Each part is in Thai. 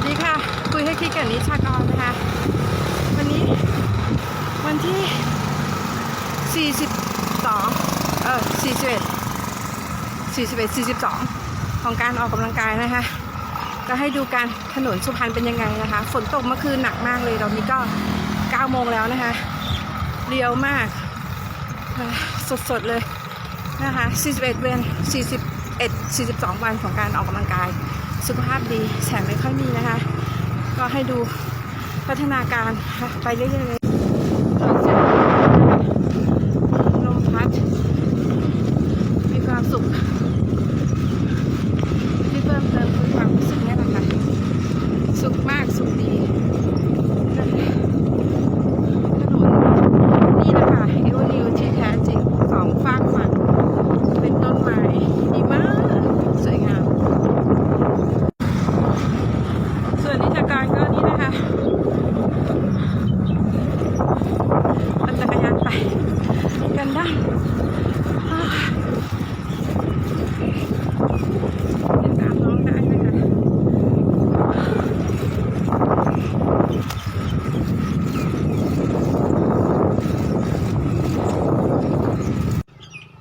วัสดีค่ะ คุยให้คิดกับนิชากรนะคะ วันนี้วันที่ 42 เออ41 41 42 ของการออกกำลังกายนะคะ ก็ให้ดูการถนนสุพรรณเป็นยังไงนะคะ ฝนตกเมื่อคืนหนักมากเลย ตอนนี้ก็ 9 โมงแล้วนะคะ เรียวมาก สดๆเลยนะคะ 41 เวน41 42 วันของการออกกำลังกาย สุขภาพดีแสงไม่ค่อยมีนะคะ ก็ให้ดูพัฒนาการไปเรื่อยๆลมพัด มีความสุข ที่เพิ่มเติมคือความรู้สึกนี่แหละค่ะ สุขมากสุขดีถนนนี่แหละค่ะเอวนิวที่แท้จริงสองฝากฝั่งเป็นต้นไม้ดีมาก สวยงาม ส่วนนิทรรศการก็นี่นะคะปั่นจักรยานไปกันได้อ่าติดตามน้องได้นะคะ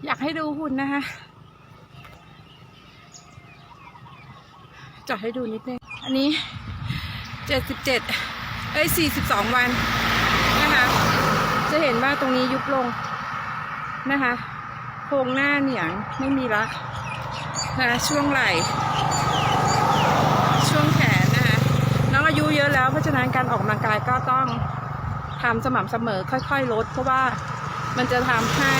อยากให้ดูหุ่นนะคะ ดให้ดูนิดนึง อันนี้77เอ้ย42วันนะคะ จะเห็นว่าตรงนี้ยุบลงนะคะโครงหน้าเหนียงไม่มีละนะคะช่วงไหล่ช่วงแขนนะคะน้องอายุเยอะแล้วเพราะฉะนั้นการออกกำลังกายก็ต้องทำสม่ำเสมอค่อยๆลด เพราะว่ามันจะทำให้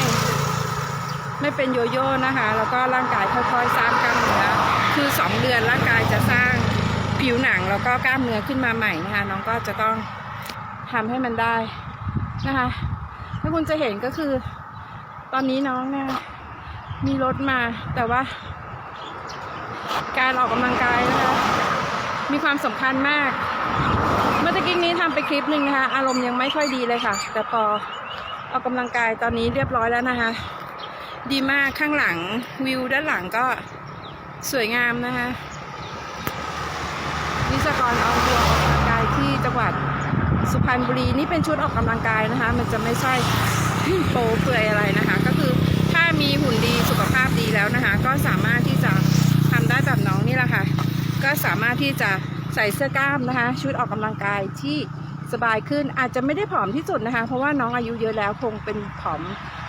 ไม่เป็นโยโย่นะคะ แล้วก็ร่างกายค่อยๆสร้างกล้ามเนื้อ คือ 2 เดือนร่างกายจะสร้างผิวหนังแล้วก็กล้ามเนื้อขึ้นมาใหม่นะคะน้องก็จะต้องทำให้มันได้นะคะถ้าคุณจะเห็นก็คือ ตอนนี้น้องเนี่ยมีรถมาแต่ว่า การออกกำลังกายนะคะมีความสำคัญมาก เมื่อกี้นี้ทำไปคลิปหนึ่งนะคะอารมณ์ยังไม่ค่อยดีเลยค่ะ แต่พอออกกำลังกายตอนนี้เรียบร้อยแล้วนะคะ ดีมากข้างหลังวิวด้านหลังก็ สวยงามนะคะวิศกรออนทัวออกกำลังกายที่จังหวัดสุพรรณบุรีนี่เป็นชุดออกกำลังกายนะคะ มันจะไม่ใช่โปเปลือยอะไรนะคะ ก็คือถ้ามีหุ่นดีสุขภาพดีแล้วนะคะ ก็สามารถที่จะทำได้แบบน้องนี่แหละค่ะ ก็สามารถที่จะใส่เสื้อกล้ามนะคะ ชุดออกกำลังกายที่สบายขึ้นอาจจะไม่ได้ผอมที่สุดนะคะ เพราะว่าน้องอายุเยอะแล้วคงเป็นผอม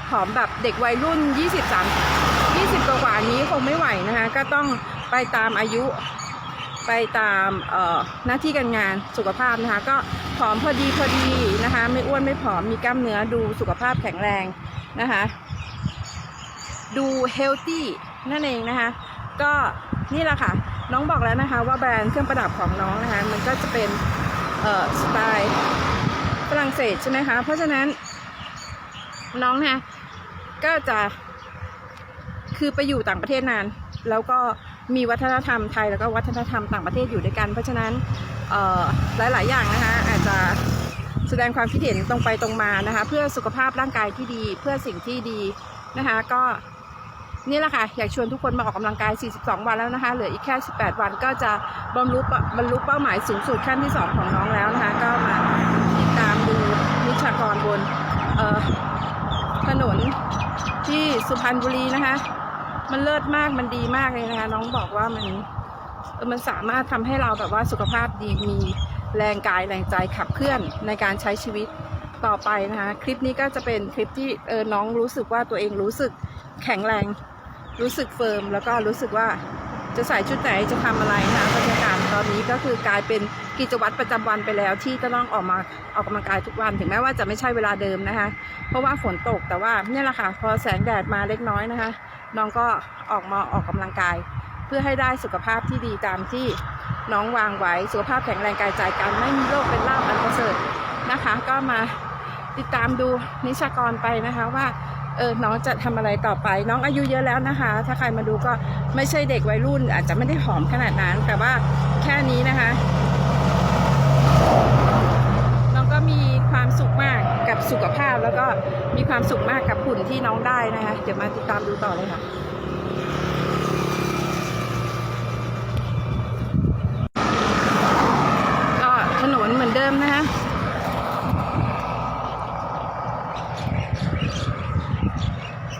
ผอมแบบเด็กวัยรุ่น20 3 20 กว่าๆนี้คงไม่ไหวนะคะ ก็ต้องไปตามอายุ ไปตามหน้าที่การงานสุขภาพนะคะ ก็ผอมพอดีพอดีนะคะ ไม่อ้วนไม่ผอมมีกล้ามเนื้อดูสุขภาพแข็งแรงนะคะ ดูเฮลตี้นั่นเองนะคะ ก็นี่แหละค่ะ น้องบอกแล้วนะคะว่าแบรนด์เครื่องประดับของน้องนะคะ มันก็จะเป็นสไตล์ฝรั่งเศสใช่ไหมคะ เพราะฉะนั้นน้องนะคะก็จะ คือไปอยู่ต่างประเทศนาน แล้วก็มีวัฒนธรรมไทยแล้วก็วัฒนธรรมต่างประเทศอยู่ด้วยกัน เพราะฉะนั้นหลาย ๆ อย่างนะคะอาจจะแสดงความคิดเห็นตรงไปตรงมานะคะ เพื่อสุขภาพร่างกายที่ดี เพื่อสิ่งที่ดีนะคะ ก็นี่แหละค่ะ อยากชวนทุกคนมาออกกำลังกาย 42 วันแล้วนะคะ เหลืออีกแค่ 18 วันก็จะบรรลุบรรลุเป้าหมายสูงสุดขั้นที่ 2 ของน้องแล้วนะคะ ก็มาติดตามดูนิชากรบนถนนที่สุพรรณบุรีนะคะ มันเลิศมากมันดีมากเลยนะคะ น้องบอกว่ามันมันสามารถทำให้เราแบบว่าสุขภาพดีมีแรงกายแรงใจขับเคลื่อนในการใช้ชีวิตต่อไปนะคะ คลิปนี้ก็จะเป็นคลิปที่เออน้องรู้สึกว่าตัวเองรู้สึกแข็งแรง รู้สึกเฟิร์มแล้วก็รู้สึกว่าจะใส่ชุดไหนจะทำอะไรนะคะบรรยากาศตอนนี้ก็คือกลายเป็นกิจวัตรประจำวันไปแล้ว ที่จะต้องออกมาออกกำลังกายทุกวันถึงแม้ว่าจะไม่ใช่เวลาเดิมนะคะ เพราะว่าฝนตกแต่ว่าเนี่ยแหละค่ะพอแสงแดดมาเล็กน้อยนะคะ น้องก็ออกมาออกกำลังกาย เพื่อให้ได้สุขภาพที่ดีตามที่น้องวางไว้สุขภาพแข็งแรงกายใจกันไม่มีโรคเป็นลาบอันประเสริฐนะคะ ก็มาติดตามดูนิชากรไปนะคะว่าเออน้องจะทำอะไรต่อไป น้องอายุเยอะแล้วนะคะ ถ้าใครมาดูก็ไม่ใช่เด็กวัยรุ่น อาจจะไม่ได้ผอมขนาดนั้น แต่ว่าแค่นี้นะคะ น้องก็มีความสุขมากกับ สุขภาพแล้วก็มีความสุขมากกับหุ่นที่น้องได้นะคะ เดี๋ยวมาติดตามดูต่อเลยค่ะก็ถนนเหมนะคะ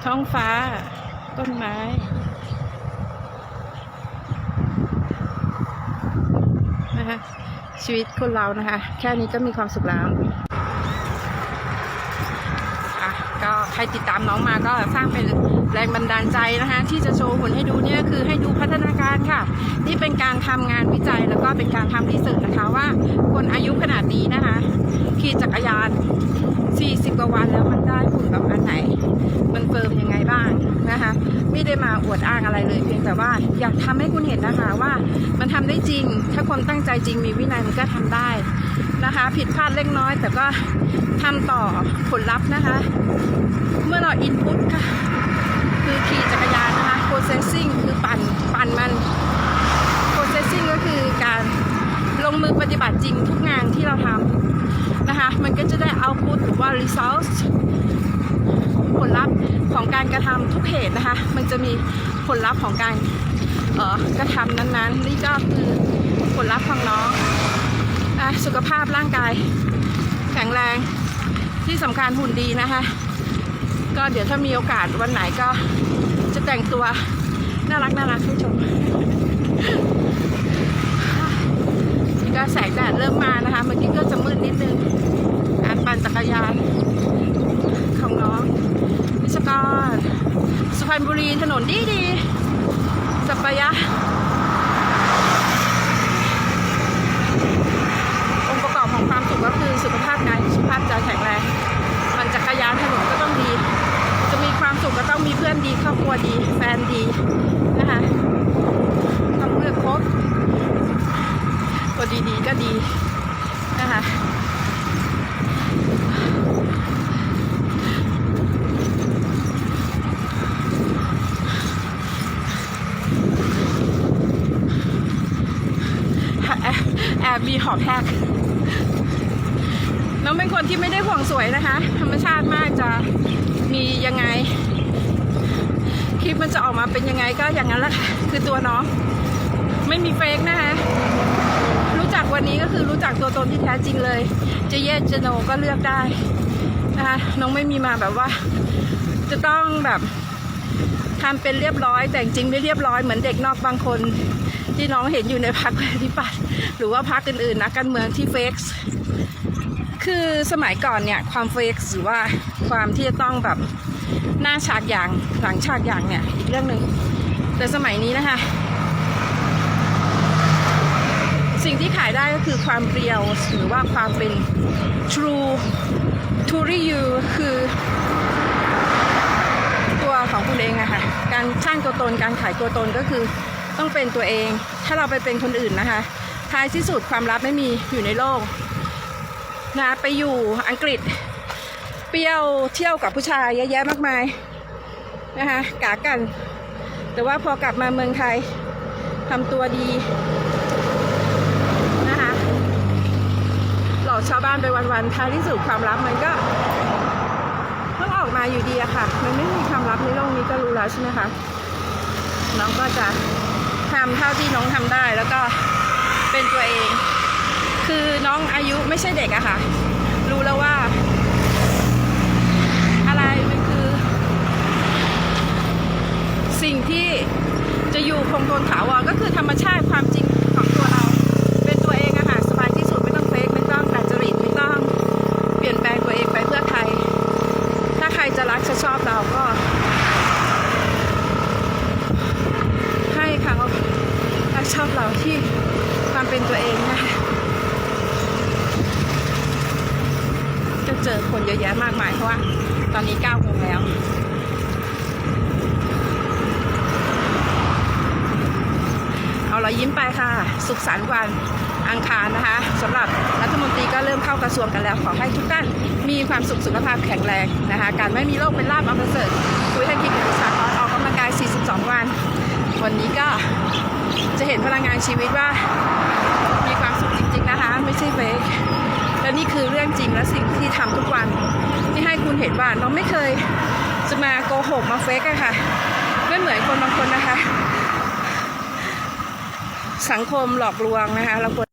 ท้องฟ้า ต้นไม้นะคะชีวิตคนเรานะคะ แค่นี้ก็มีความสุขแล้ว อะก็ใค รติดตามน้องมาก็สร้างเป็นแรงบันดาลใจนะคะที่จะโชว์ผลให้ดูเนี่ยคือให้ดูพัฒนาการค่ะ นี่เป็นการทำงานวิจัยแล้วก็เป็นการทำรีเสิร์ชนะคะว่า คนอายุขนาดนี้นะคะขี่จักรยาน 40 กว่าวันแล้วมันได้ผลประมาณไหน มันเฟิร์มยังไงบ้างนะคะไม่ได้มาอวดอ้างอะไรเลย เพียงแต่ว่าอยากทำให้คุณเห็นนะคะว่ามันทำได้จริง ถ้าคนตั้งใจจริงมีวินัยมันก็ทำได้นะคะ ผิดพลาดเล็กน้อย แต่ก็ทำต่อผลลัพธ์นะคะ เมื่อเราอินพุตค่ะ คือขี่จักรยานนะคะ processing คือปั่นปั่นมัน processing ก็คือการลงมือปฏิบัติจริงทุกงานที่เราทำนะคะ มันก็จะได้ output หรือว่า result ผลลัพธ์ของการกระทำทุกเหตุนะคะ มันจะมีผลลัพธ์ของการออกระทำนั้นๆ นี่ก็คือผลลัพธ์ของน้องอะสุขภาพร่างกาย แข็งแรงที่สำคัญหุ่นดีนะคะ ก็เดี๋ยวถ้ามีโอกาสวันไหนก็จะแต่งตัวน่ารักน่ารักให้ชมนี่ก็แสงแดดเริ่มมานะคะเมื่อกี้ก็จะมืดนิดนึงการปั่นจักรยานของน้องนิชกรสุพรรณบุรีถนนดีดีสัปปายะ องค์ประกอบของความสุขก็คือสุขภาพกายสุขภาพใจแข็งแรงปั่นจักรยานถนนก็ต้องดี จะมีความสุขก็ต้องมีเพื่อนดีครอบครัวดี แฟน ดีนะคะต้องเลือกคบตัวดีๆก็ดีนะคะแอบมีหอบแหกน้องเป็นคนที่ไม่ได้ห่วงสวยนะคะ ธรรมชาติมากจะมียังไง ลิปมันจะออกมาเป็นยังไงก็อย่างนั้นแหละค่ะ คือตัวน้อง ไม่มีเฟกนะคะรู้จักวันนี้ก็คือรู้จักตัวตนที่แท้จริงเลย จะเยสจะโนก็เลือกได้นะคะน้องไม่มีมาแบบว่า จะต้องแบบทำเป็นเรียบร้อย แต่จริงไม่เรียบร้อยเหมือนเด็กนอกบางคน ที่น้องเห็นอยู่ในพรรคประชาธิปัตย์หรือว่าพรรคอื่นๆนะการเมืองที่เฟกซ์คือสมัยก่อนเนี่ยความเฟกซ์หรือว่าความที่จะต้องแบบ หน้าฉากอย่างหลังฉากอย่างเนี่ยอีกเรื่องหนึ่งแต่สมัยนี้นะคะ สิ่งที่ขายได้ก็คือความเรียวหรือว่าความเป็น true to you คือ ตัวของคุณเองอะค่ะการสร้างตัวตนการขายตัวตนก็คือต้องเป็นตัวเอง ถ้าเราไปเป็นคนอื่นนะคะท้ายที่สุดความลับไม่มีอยู่ในโลกนะไปอยู่อังกฤษ เปรี้ยวเที่ยวกับผู้ชายเยอะแยะมากมายนะคะกากัน แต่ว่าพอกลับมาเมืองไทยทำตัวดีนะคะหลอกชาวบ้านไปวันๆท้ายที่สุดความลับมันก็ต้องออกมาอยู่ดีอะค่ะ มันไม่มีความลับในโลกนี้ก็รู้แล้วใช่ไหมคะน้องก็จะทำเท่าที่น้องทำได้แล้วก็เป็นตัวเอง คือน้องอายุไม่ใช่เด็กอะค่ะ รู้แล้วว่า อะไรมันคือ สิ่งที่จะอยู่คงทนถาวรก็คือธรรมชาติความจริงของตัวเรา เป็นตัวเองอะค่ะสบายที่สุดไม่ต้องเฟกไม่ต้องดัดจริตไม่ต้องเปลี่ยนแปลงตัวเองไปเพื่อใคร ถ้าใครจะรักจะชอบเราก็ ให้เขารักชอบเราที่ความเป็นตัวเองนะคะจะเจอคนเยอะแยะมากมายเพราะว่าตอนนี้9โมงแล้ว เอาเรายิ้มไป ค่ะ สุขสันต์วันอังคารนะคะสำหรับรัฐมนตรีก็เริ่มเข้ากระทรวงกันแล้ว ขอให้ทุกท่านมีความสุขสุขภาพแข็งแรงนะคะ การไม่มีโรคเป็นลาบอันประเสริฐคุยให้คิดกับวิชากรออกกำลังกาย 42 วัน วันนี้ก็จะเห็นพลังงานชีวิตว่า มีความสุขจริง ๆนะคะ ไม่ใช่เฟกและนี่คือเรื่องจริงและสิ่งที่ทำทุกวัน ที่ให้คุณเห็นว่าน้องไม่เคยจะมาโกหกมาเฟกอะค่ะไม่เหมือนคนบางคนนะคะ สังคมหลอกลวงนะคะเราควร